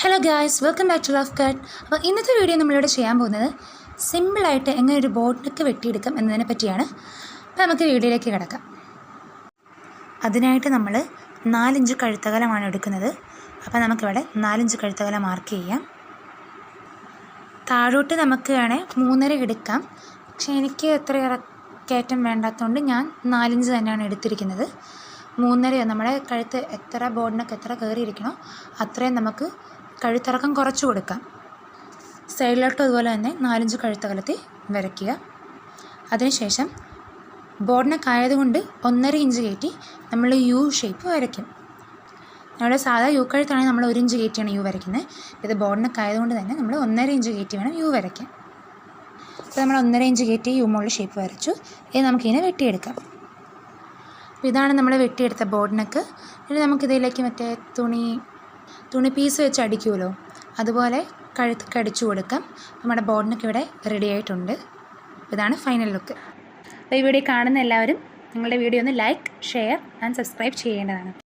Hello guys welcome back to love cut അപ്പോൾ ഇന്നത്തെ video നമ്മളിവിടെ ചെയ്യാൻ പോകുന്നത് സിമ്പിളായിട്ട് എങ്ങനെ ഒരു ബോട്ടിനൊക്കെ വെട്ടിയെടുക്കാം എന്നതിനെ പറ്റിയാണ്. അപ്പോൾ നമുക്ക് വീഡിയോയിലേക്ക് കിടക്കാം. അതിനായിട്ട് നമ്മൾ നാലിഞ്ച് കഴുത്തകലമാണ് എടുക്കുന്നത്. അപ്പോൾ നമുക്കിവിടെ നാലിഞ്ച് കഴുത്തകല മാർക്ക് ചെയ്യാം. താഴോട്ട് നമുക്ക് വേണേൽ മൂന്നര എടുക്കാം. പക്ഷേ എനിക്ക് എത്ര കയറ്റം വേണ്ടാത്തതുകൊണ്ട് ഞാൻ നാലിഞ്ച് തന്നെയാണ് എടുത്തിരിക്കുന്നത്. മൂന്നര നമ്മുടെ കഴുത്ത് എത്ര ബോർഡിനൊക്കെ എത്ര കയറിയിരിക്കണോ അത്രയും നമുക്ക് കഴുത്തിറക്കം കുറച്ച് കൊടുക്കാം. സൈഡിലോട്ടും അതുപോലെ തന്നെ നാലഞ്ച് കഴുത്തകലത്തി വരയ്ക്കുക. അതിനുശേഷം ബോർഡിനൊക്കെ ആയതുകൊണ്ട് ഒന്നര ഇഞ്ച് കയറ്റി നമ്മൾ യു ഷേപ്പ് വരയ്ക്കും. നമ്മുടെ സാധാ യു കഴുത്താണെങ്കിൽ നമ്മൾ ഒരു ഇഞ്ച് കയറ്റിയാണ് യു വരയ്ക്കുന്നത്. ഇത് ബോർഡിനൊക്കെ ആയതുകൊണ്ട് തന്നെ നമ്മൾ ഒന്നര ഇഞ്ച് കയറ്റി വേണം യു വരയ്ക്കാൻ. അപ്പോൾ നമ്മൾ ഒന്നര ഇഞ്ച് കയറ്റി യു മുകളിൽ ഷേപ്പ് വരച്ചു. ഇത് നമുക്കിതിനെ വെട്ടിയെടുക്കാം. അപ്പോൾ ഇതാണ് നമ്മൾ വെട്ടിയെടുത്ത ബോർഡിനൊക്കെ. ഇനി നമുക്കിതിലേക്ക് മറ്റേ തുണി തുണി പീസ് വെച്ച് അടിക്കുമല്ലോ. അതുപോലെ കഴുത്തൊക്കെ അടിച്ചു കൊടുക്കാം. നമ്മുടെ ബോർഡിനൊക്കെ ഇവിടെ റെഡി ആയിട്ടുണ്ട്. ഇതാണ് ഫൈനൽ ലുക്ക് അപ്പോൾ ഈ വീഡിയോ കാണുന്ന എല്ലാവരും നിങ്ങളുടെ വീഡിയോ ഒന്ന് ലൈക്ക് ഷെയർ ആൻഡ് സബ്സ്ക്രൈബ് ചെയ്യേണ്ടതാണ്.